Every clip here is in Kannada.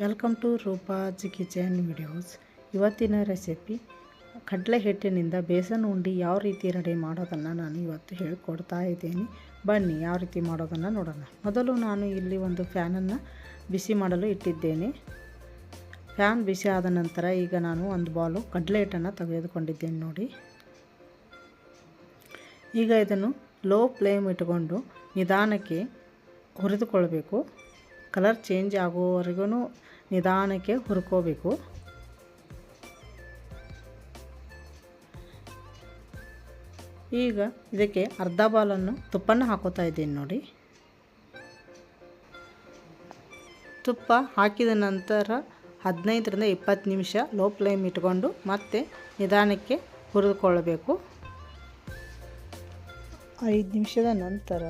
Welcome to Roopa's kitchen videos. ಇವತ್ತಿನ ರೆಸಿಪಿ, ಕಡಲೆ ಹಿಟ್ಟಿನಿಂದ ಬೇಸನ್ ಉಂಡಿ ಯಾವ ರೀತಿ ರೆಡಿ ಮಾಡೋದನ್ನು ನಾನು ಇವತ್ತು ಹೇಳಿಕೊಡ್ತಾ ಇದ್ದೀನಿ. ಬನ್ನಿ, ಯಾವ ರೀತಿ ಮಾಡೋದನ್ನು ನೋಡೋಣ. ಮೊದಲು ನಾನು ಇಲ್ಲಿ ಒಂದು ಫ್ಯಾನನ್ನು ಬಿಸಿ ಮಾಡಲು ಇಟ್ಟಿದ್ದೇನೆ. ಫ್ಯಾನ್ ಬಿಸಿ ಆದ ನಂತರ ಈಗ ನಾನು ಒಂದು ಬಾಲು ಕಡಲೆ ಹಿಟ್ಟನ್ನು ತೆಗೆದುಕೊಂಡಿದ್ದೇನೆ ನೋಡಿ. ಈಗ ಇದನ್ನು ಲೋ ಫ್ಲೇಮ್ ಇಟ್ಕೊಂಡು ನಿಧಾನಕ್ಕೆ ಹುರಿದುಕೊಳ್ಬೇಕು. ಕಲರ್ ಚೇಂಜ್ ಆಗೋವರೆಗೂ ನಿಧಾನಕ್ಕೆ ಹುರ್ಕೋಬೇಕು. ಈಗ ಇದಕ್ಕೆ ಅರ್ಧ ಬಾಲನ್ನು ತುಪ್ಪನ ಹಾಕೋತಾ ಇದ್ದೀನಿ ನೋಡಿ. ತುಪ್ಪ ಹಾಕಿದ ನಂತರ ಹದಿನೈದರಿಂದ ಇಪ್ಪತ್ತು ನಿಮಿಷ ಲೋ ಫ್ಲೇಮ್ ಇಟ್ಕೊಂಡು ಮತ್ತೆ ನಿಧಾನಕ್ಕೆ ಹುರಿದುಕೊಳ್ಳಬೇಕು ಐದು ನಿಮಿಷದ ನಂತರ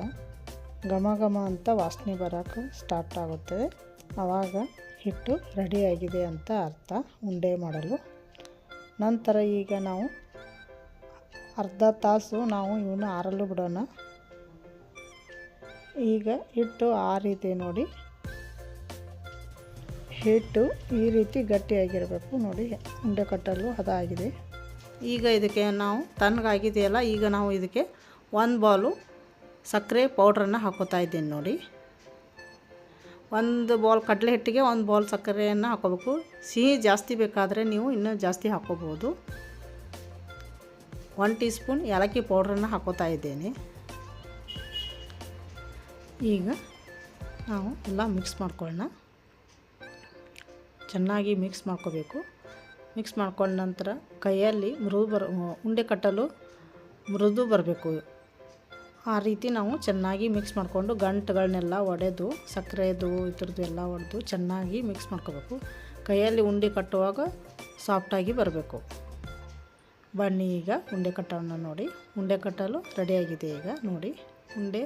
ಘಮ ಘಮ ಅಂತ ವಾಸನೆ ಬರೋಕ್ಕೆ ಸ್ಟಾರ್ಟ್ ಆಗುತ್ತದೆ ಆವಾಗ ಹಿಟ್ಟು ರೆಡಿಯಾಗಿದೆ ಅಂತ ಅರ್ಥ. ಉಂಡೆ ಮಾಡಲು. ನಂತರ ಈಗ ನಾವು ಅರ್ಧ ತಾಸು ನಾವು ಇವನ್ನ ಆರಲು ಬಿಡೋಣ. ಈಗ ಹಿಟ್ಟು ಆರಿದೆ ನೋಡಿ. ಹಿಟ್ಟು ಈ ರೀತಿ ಗಟ್ಟಿಯಾಗಿರಬೇಕು ನೋಡಿ. ಉಂಡೆ ಕಟ್ಟಲು ಅದಾಗಿದೆ. ಈಗ ಇದಕ್ಕೆ ನಾವು ತಣ್ಣಗಾಗಿದೆಯಲ್ಲ, ಈಗ ನಾವು ಇದಕ್ಕೆ ಒಂದು ಬಾಲು ಸಕ್ಕರೆ ಪೌಡ್ರನ್ನು ಹಾಕೋತಾ ಇದ್ದೀನಿ ನೋಡಿ. ಒಂದು ಬಾಲ್ ಕಡಲೆ ಹಿಟ್ಟಿಗೆ ಒಂದು ಬಾಲ್ ಸಕ್ಕರೆಯನ್ನು ಹಾಕೋಬೇಕು. ಸಿಹಿ ಜಾಸ್ತಿ ಬೇಕಾದರೆ ನೀವು ಇನ್ನೂ ಜಾಸ್ತಿ ಹಾಕೋಬೋದು. ಒನ್ ಟೀ ಸ್ಪೂನ್ ಏಲಕ್ಕಿ ಪೌಡ್ರನ್ನು ಹಾಕೋತಾ ಇದ್ದೇನೆ. ಈಗ ನಾವು ಎಲ್ಲ ಮಿಕ್ಸ್ ಮಾಡ್ಕೊಳ್ಳೋಣ. ಚೆನ್ನಾಗಿ ಮಿಕ್ಸ್ ಮಾಡ್ಕೋಬೇಕು. ಮಿಕ್ಸ್ ಮಾಡ್ಕೊಂಡ ನಂತರ ಕೈಯಲ್ಲಿ ಮೃದು ಬರ ಉಂಡೆ ಕಟ್ಟಲು ಮೃದು ಬರಬೇಕು. ಆ ರೀತಿ ನಾವು ಚೆನ್ನಾಗಿ ಮಿಕ್ಸ್ ಮಾಡಿಕೊಂಡು ಗಂಟುಗಳನ್ನೆಲ್ಲ ಒಡೆದು, ಸಕ್ಕರೆದು ಇದ್ರದ್ದು ಎಲ್ಲ ಒಡೆದು ಚೆನ್ನಾಗಿ ಮಿಕ್ಸ್ ಮಾಡ್ಕೋಬೇಕು. ಕೈಯಲ್ಲಿ ಉಂಡೆ ಕಟ್ಟುವಾಗ ಸಾಫ್ಟಾಗಿ ಬರಬೇಕು. ಬನ್ನಿ ಈಗ ಉಂಡೆ ಕಟ್ಟೋಣ ನೋಡಿ. ಉಂಡೆ ಕಟ್ಟಲು ರೆಡಿಯಾಗಿದೆ ಈಗ, ನೋಡಿ. ಉಂಡೆ,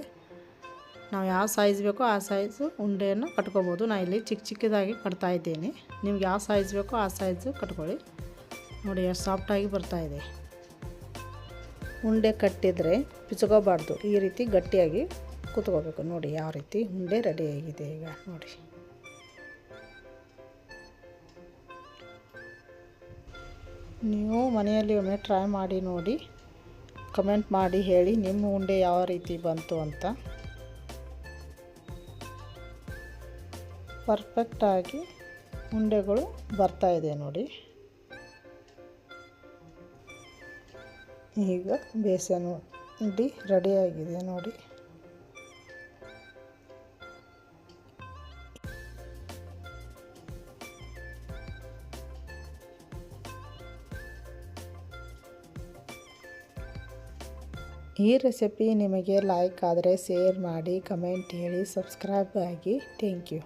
ನಾವು ಯಾವ ಸೈಜ್ ಬೇಕೋ ಆ ಸೈಜು ಉಂಡೆಯನ್ನು ಕಟ್ಕೋಬೋದು. ನಾನು ಇಲ್ಲಿ ಚಿಕ್ಕ ಚಿಕ್ಕದಾಗಿ ಕಟ್ತಾ ಇದ್ದೀನಿ. ನಿಮ್ಗೆ ಯಾವ ಸೈಜ್ ಬೇಕೋ ಆ ಸೈಜು ಕಟ್ಕೊಳ್ಳಿ. ನೋಡಿ, ಎಷ್ಟು ಸಾಫ್ಟಾಗಿ ಬರ್ತಾಯಿದೆ ಉಂಡೆ ಕಟ್ಟಿದರೆ ಪಿಚ್ಕೋಬಾರ್ದು. ಈ ರೀತಿ ಗಟ್ಟಿಯಾಗಿ ಕೂತ್ಕೋಬೇಕು. ನೋಡಿ ಯಾವ ರೀತಿ ಉಂಡೆ ರೆಡಿಯಾಗಿದೆ ಈಗ. ನೋಡಿ. ನೀವು ಮನೆಯಲ್ಲಿ ಒಮ್ಮೆ ಟ್ರೈ ಮಾಡಿ ನೋಡಿ. ಕಮೆಂಟ್ ಮಾಡಿ ಹೇಳಿ ನಿಮ್ಮ ಉಂಡೆ ಯಾವ ರೀತಿ ಬಂತು ಅಂತ. ಪರ್ಫೆಕ್ಟಾಗಿ ಉಂಡೆಗಳು ಬರ್ತಾಯಿದೆ ನೋಡಿ. ಈಗ ಬೇಸನ್ ಉಂಡಿ ರೆಡಿಯಾಗಿದೆ ನೋಡಿ. ಈ ರೆಸಿಪಿ ನಿಮಗೆ ಲೈಕ್ ಆದರೆ ಶೇರ್ ಮಾಡಿ, ಕಮೆಂಟ್ ಹೇಳಿ, ಸಬ್ಸ್ಕ್ರೈಬ್ ಆಗಿ. Thank you.